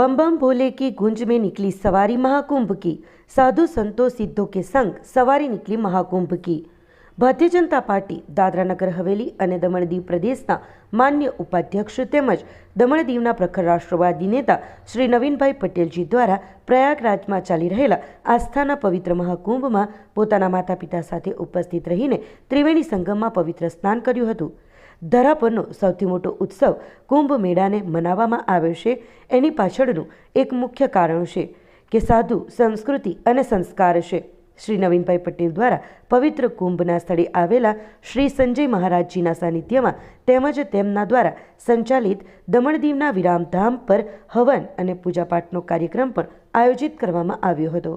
बम भोले की गुंज में निकली सवारी महाकुंभ की साधु संतों सिद्धों के संग सवारी निकली महाकुंभ की ભારતીય જનતા પાર્ટી દાદરાનગર હવેલી અને દમણ દીવ પ્રદેશના માન્ય ઉપાધ્યક્ષ તેમજ દમણ દીવના પ્રખર રાષ્ટ્રવાદી નેતા શ્રી નવીનભાઈ પટેલજી દ્વારા પ્રયાગરાજમાં ચાલી રહેલા આસ્થાના પવિત્ર મહાકુંભમાં પોતાના માતા પિતા સાથે ઉપસ્થિત રહીને ત્રિવેણી સંગમમાં પવિત્ર સ્નાન કર્યું હતું ધરા પરનો સૌથી મોટો ઉત્સવ કુંભ મેળાને મનાવવામાં આવ્યો છે. એની પાછળનું એક મુખ્ય કારણ છે કે સાધુ, સંસ્કૃતિ અને સંસ્કાર છે. શ્રી નવીનભાઈ પટેલ દ્વારા પવિત્ર કુંભના સ્થળે આવેલા શ્રી સંજય મહારાજજીના સાનિધ્યમાં તેમજ તેમના દ્વારા સંચાલિત દમણદીવના વિરામધામ પર હવન અને પૂજાપાઠનો કાર્યક્રમ પણ આયોજિત કરવામાં આવ્યો હતો.